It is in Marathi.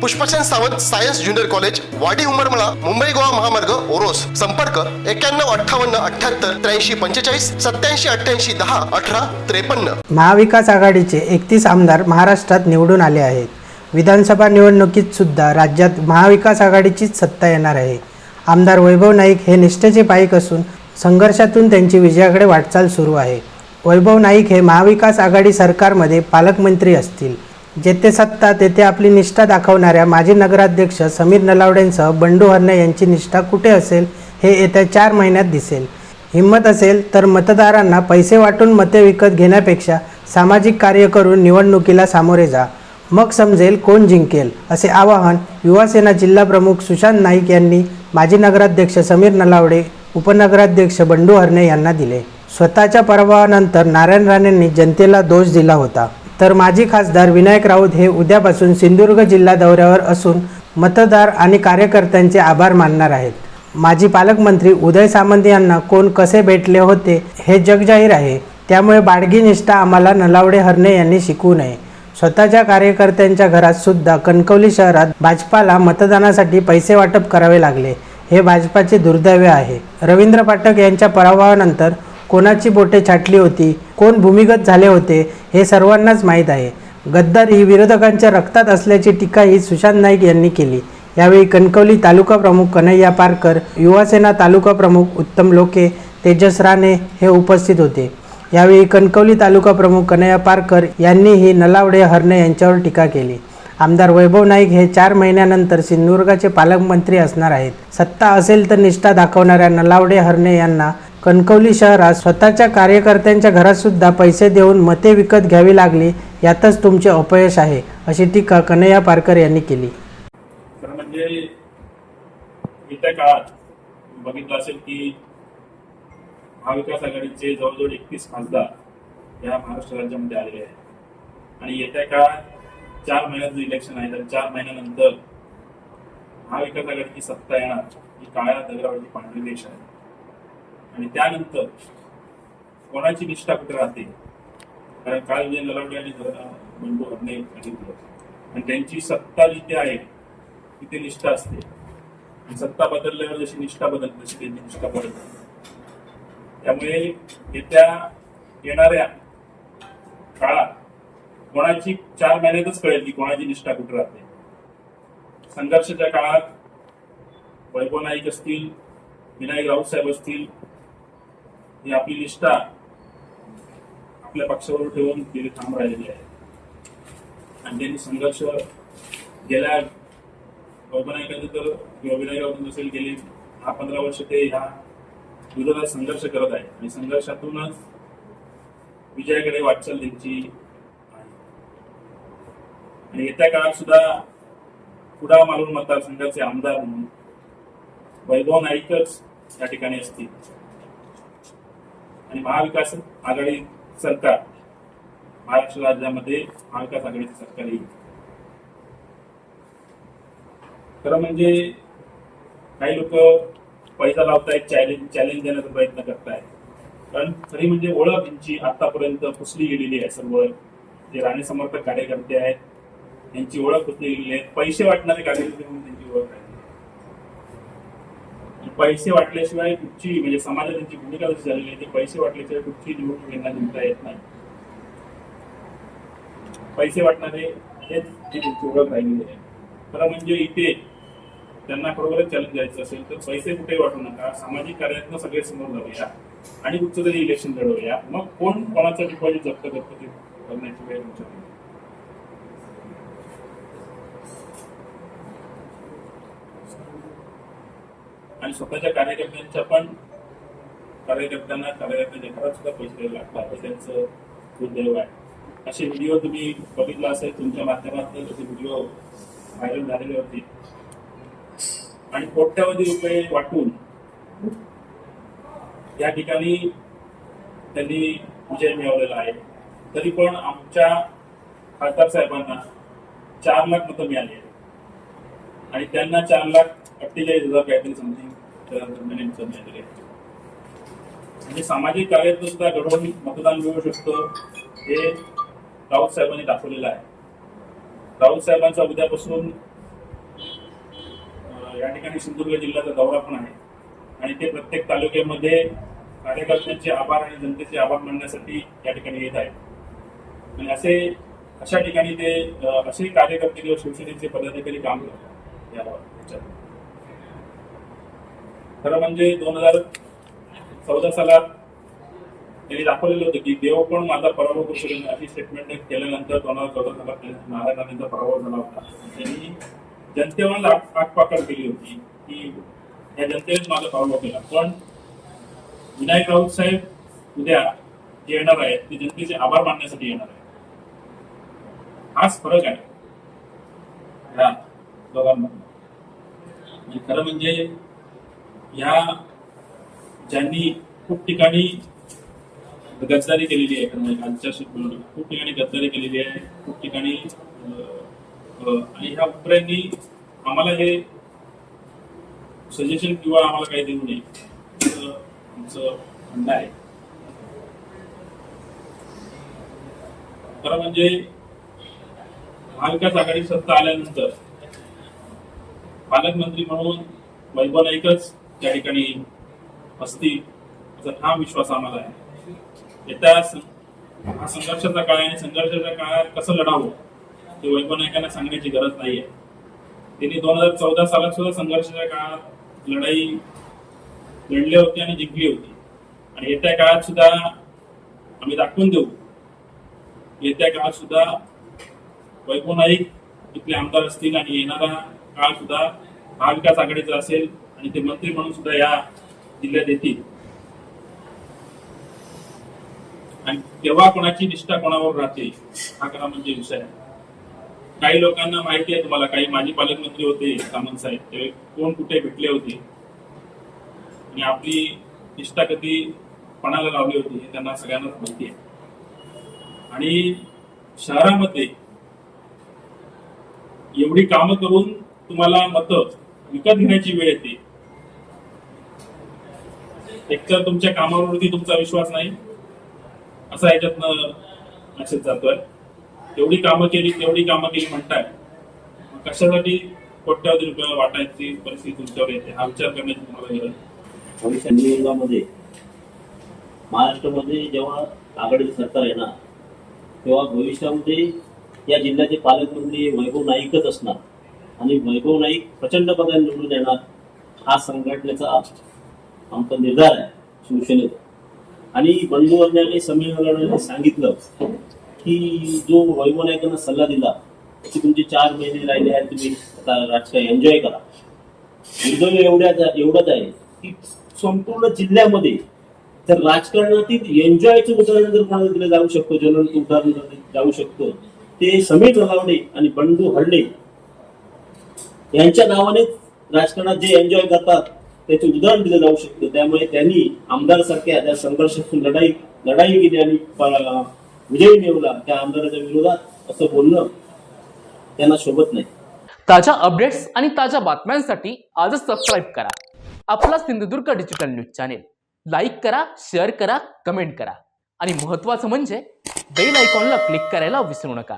Pushpchand Sawant science junior college Wadi Umarmala Mumbai Goa महामार्ग ओरोस. संपर्क एक्क्याण्णव अठ्ठावन्न अठ्ठ्याहत्तर त्र्याऐंशी पंचेचाळीस सत्याऐंशी अठ्ठ्याऐंशी दहा अठरा त्रेपन्न. महाविकास आघाडीचे एकतीस आमदार महाराष्ट्रात निवडून आले आहेत. विधानसभा निवडणुकीत सुद्धा राज्यात महाविकास आघाडीचीच सत्ता येणार आहे. आमदार वैभव नाईक हे निष्ठेचे पाईक असून संघर्षातून त्यांची विजयाकडे वाटचाल सुरू आहे. वैभव नाईक हे महाविकास आघाडी सरकारमध्ये पालकमंत्री असतील. जेथे सत्ता तेथे आपली निष्ठा दाखवणाऱ्या माजी नगराध्यक्ष समीर नलावडेंसह बंडू हरणे यांची निष्ठा कुठे असेल हे येत्या चार महिन्यात दिसेल. हिंमत असेल तर मतदारांना पैसे वाटून मते विकत घेण्यापेक्षा सामाजिक कार्य करून निवडणुकीला सामोरे जा. मग समजेल कोण जिंकेल असे आवाहन युवासेना जिल्हाप्रमुख सुशांत नाईक यांनी माजी नगराध्यक्ष समीर नलावडे उपनगराध्यक्ष बंडू हरणे यांना दिले. स्वतःच्या पराभवानंतर नारायण राणेंनी जनतेला दोष दिला होता. तर माजी खासदार विनायक राऊत हे उद्यापासून सिंधुदुर्ग जिल्हा दौऱ्यावर असून मतदार आणि कार्यकर्त्यांचे आभार मानणार आहेत. माजी पालकमंत्री उदय सामंत यांना कोण कसे भेटले होते हे जगजाहीर आहे. त्यामुळे बाडगी निष्ठा आम्हाला नलावडे हरणे यांनी शिकवू नये. स्वतःच्या कार्यकर्त्यांच्या घरात सुद्धा कणकवली शहरात भाजपाला मतदानासाठी पैसे वाटप करावे लागले. हे भाजपाचे दुर्दैव आहे. रवींद्र पाठक यांच्या पराभवानंतर कोणाची बोटे छाटली होती कोण भूमिगत झाले होते हे सर्वांनाच माहीत आहे. गद्दारी विरोधकांच्या रक्तात असल्याची टीकाही सुशांत नाईक यांनी केली. यावेळी कणकवली तालुका प्रमुख कन्हैया पारकर युवासेना तालुका प्रमुख उत्तम लोके तेजस राणे हे उपस्थित होते. यावेळी कणकवली तालुका प्रमुख कन्हैया पारकर यांनीही नलावडे हरणे यांच्यावर टीका केली. आमदार वैभव नाईक हे चार महिन्यानंतर सिंधुदुर्गाचे पालकमंत्री असणार आहेत. सत्ता असेल तर निष्ठा दाखवणाऱ्या नलावडे हरणे यांना कणकवली शहरात स्वतःच्या कार्यकर्त्यांच्या घरात सुद्धा पैसे देऊन मते विकत घ्यावी लागली यातच तुमचे अपयश आहे अशी टीका कन्हैया पारकर यांनी केली. खरं म्हणजे येत्या काळात बघितलं असेल की महाविकास आघाडीचे जवळजवळ एकतीस खासदार या महाराष्ट्र राज्यामध्ये आलेले आहेत. आणि येत्या काळात चार महिन्याचं इलेक्शन आहे तर चार महिन्यानंतर महाविकास आघाडीची सत्ता येणार ही काळ्या दगडावरची पांढरी देश आहे. आणि त्यानंतर कोणाची निष्ठा कुठे राहते? कारण काल विजय नलावडे आणि बंडू हरणे सांगितलं आणि त्यांची सत्ता जिथे आहे तिथे निष्ठा असते. सत्ता बदलल्यावर जशी निष्ठा बदलते तशी त्यांची निष्ठा बदलते. त्यामुळे येत्या येणाऱ्या काळात कोणाची चार महिन्यातच कळेल की कोणाची निष्ठा कुठे राहते. संघर्षाच्या काळात वैभव नाईक असतील विनायक राऊत साहेब असतील ही आपली निष्ठा आपल्या पक्षावर ठेवून गेली थांब राहिलेली आहे. आणि त्यांनी संघर्ष गेल्या वैभव तर किंवा असेल गेली दहा पंधरा वर्ष ते ह्या विरोधात संघर्ष करत आहे आणि संघर्षातूनच विजयाकडे वाटचाल त्यांची आहे. आणि येत्या काळात सुद्धा कुडाळ मालून मतदारसंघाचे आमदार म्हणून वैभव नाईकच या ठिकाणी असतील. आणि महाविकास आघाडी सरकार महाराष्ट्र राज्यामध्ये महाविकास आघाडीचे सरकार येईल. खरं म्हणजे काही लोक पैसा लावतायत चॅलेंज चॅलेंज देण्याचा प्रयत्न करतायत. कारण खरी म्हणजे ओळख यांची आतापर्यंत पुसली गेलेली आहे सर्व. जे राणे समर्थक कार्यकर्ते आहेत यांची ओळख पुसली गेलेली आहे. पैसे वाटणारे कार्यकर्ते म्हणून त्यांची ओळख आहे. पैसे वाटल्याशिवाय कुठची म्हणजे समाजात त्यांची भूमिका कशी झालेली आहे ते पैसे वाटल्याशिवाय कुठची निवडणूक यांना जिंकता येत नाही. पैसे वाटणारे हेच त्यांची ओळख राहिलेली आहे खरं म्हणजे इथे त्यांना खरोखरच चॅलेंज द्यायचं असेल तर पैसे कुठेही वाटू नका. सामाजिक कार्यातनं सगळे समोर जाऊया आणि कुठचं तरी इलेक्शन लढवूया. मग कोण कोणाचं डिपॉझिट जप्त करतो ते करण्याची वेळ तुमच्याकडे आणि स्वतःच्या कार्यकर्त्यांच्या पण कार्यकर्त्यांना कार्यकर्त्यांच्या घरात सुद्धा पैसे द्यावे लागतात हे त्यांचं दुर्दैव आहे. असे व्हिडिओ तुम्ही बघितला असेल तुमच्या माध्यमातून तसे व्हिडिओ व्हायरल झालेले होते. आणि कोट्यावधी रुपये वाटून या ठिकाणी त्यांनी विजय मिळवलेला आहे. तरी पण आमच्या खासदार साहेबांना चार लाख मतं मिळाली आहेत. आणि त्यांना चार लाख अठ्ठेचाळीस हजार काहीतरी समथिंग मतं म्हणजे सामाजिक कार्यात सुद्धा घडवून मतदान मिळू शकतं हे राऊत साहेबांनी दाखवलेलं आहे. राऊत साहेबांचा उद्यापासून या ठिकाणी सिंधुदुर्ग जिल्ह्याचा दौरा पण आहे. आणि ते प्रत्येक तालुक्यामध्ये कार्यकर्त्यांचे आभार आणि जनतेचे आभार मानण्यासाठी या ठिकाणी येत आहेत. आणि असे अशा ठिकाणी ते असे कार्यकर्ते किंवा शिवसेनेचे पदाधिकारी काम करतात. या खरं म्हणजे दोन हजार चौदा सालात त्यांनी दाखवलेलं होतं की देव पण माझा पराभव करू शकेल अशी स्टेटमेंट केल्यानंतर दोन हजार चौदा सालात नारायणांचा पराभव झाला होता. त्यांनी जनतेवर आगपाकड केली होती की या जनतेनेच माझा पराभव केला. पण विनायक राऊत साहेब उद्या जे येणार आहेत ते जनतेचे आभार मानण्यासाठी येणार आहेत. हाच फरक आहे. या दोघांमध्ये आणि खरं म्हणजे या ज्यांनी खूप ठिकाणी गद्दारी केलेली आहे खरं म्हणजे आजच्या खूप ठिकाणी गद्दारी केलेली आहे खूप ठिकाणी आणि ह्या उपऱ्यांनी आम्हाला हे सजेशन किंवा आम्हाला काही देऊ नये आमचं म्हणणं आहे. खरं म्हणजे महाविकास आघाडी सत्ता आल्यानंतर पालकमंत्री म्हणून वैभव नाईकच त्या ठिकाणी असतील असा ठाम विश्वास आम्हाला आहे. येत्या हा संघर्षाचा काळ आहे आणि संघर्षाच्या काळात कसं लढावं ते वैभव नाईकांना सांगण्याची गरज नाहीये. त्यांनी दोन हजार चौदा सालात सुद्धा संघर्षाच्या काळात लढाई लढली होती आणि जिंकली होती. आणि येत्या काळात सुद्धा आम्ही दाखवून देऊ. येत्या काळात सुद्धा वैभव नाईक इथले आमदार असतील आणि येणारा काळ सुद्धा महाविकास आघाडीचा असेल आणि ते मंत्री म्हणून सुद्धा या जिल्ह्यात येतील. आणि तेव्हा कोणाची निष्ठा कोणावर राहते हा खरा म्हणजे विषय आहे. काही लोकांना माहिती आहे तुम्हाला काही माजी पालकमंत्री होते सामंत साहेब ते कोण कुठे भेटले होते? आणि आपली निष्ठा कधी पणाला लावली होती हे त्यांना सगळ्यांनाच माहिती आहे. आणि शहरामध्ये एवढी कामं करून तुम्हाला मतं विकत घेण्याची वेळ येते. एकतर तुमच्या कामावरती तुमचा विश्वास नाही असा याच्यातनं मेसेज जातोय. तेवढी कामं केली तेवढी कामं केली म्हणताय कशासाठी कोट्यावधी रुपयाला वाटायची परिस्थिती तुमच्यावर येते? हा विचार करण्याची तुम्हाला गरज भविष्य नियोजनामध्ये महाराष्ट्रामध्ये जेव्हा आघाडीचं सरकार येणार तेव्हा भविष्यामध्ये या जिल्ह्याचे पालकमंत्री वैभव नाईकच असणार. आणि वैभव नाईक प्रचंड पदाने निवडून येणार हा संघटनेचा आमचा निर्धार आहे शिवसेनेचा. आणि बंधुवर्गाने संमेलनाने सांगितलं की जो वैभव नाईकांना सल्ला दिला की तुमचे चार महिने राहिले आहेत तुम्ही आता राजकारण एन्जॉय करा. दुर्दैव एवढ्याच एवढंच आहे की संपूर्ण जिल्ह्यामध्ये तर राजकारणातील एन्जॉयचं उदाहरण जर कोणाला दिलं जाऊ शकतो जनरल उदाहरण जाऊ शकतो ते समीर नलावडे आणि बंडू हरणे यांच्या नावानेच राजकारणात जे एन्जॉय करतात त्याचे उदाहरण दिलं जाऊ शकतं. त्यामुळे त्यांनी आमदार सारख्या त्या संघर्षातून लढाई लढाई केली आणि विजय मिळवला त्या आमदाराच्या विरोधात असं बोलणं त्यांना शोभत नाही. ताज्या अपडेट्स आणि ताज्या बातम्यांसाठी आजच सबस्क्राईब करा. आपला Sindhudurg digital news channel like करा शेअर करा कमेंट करा. आणि महत्त्वाचं म्हणजे बेल आयकॉनला क्लिक करायला विसरू नका.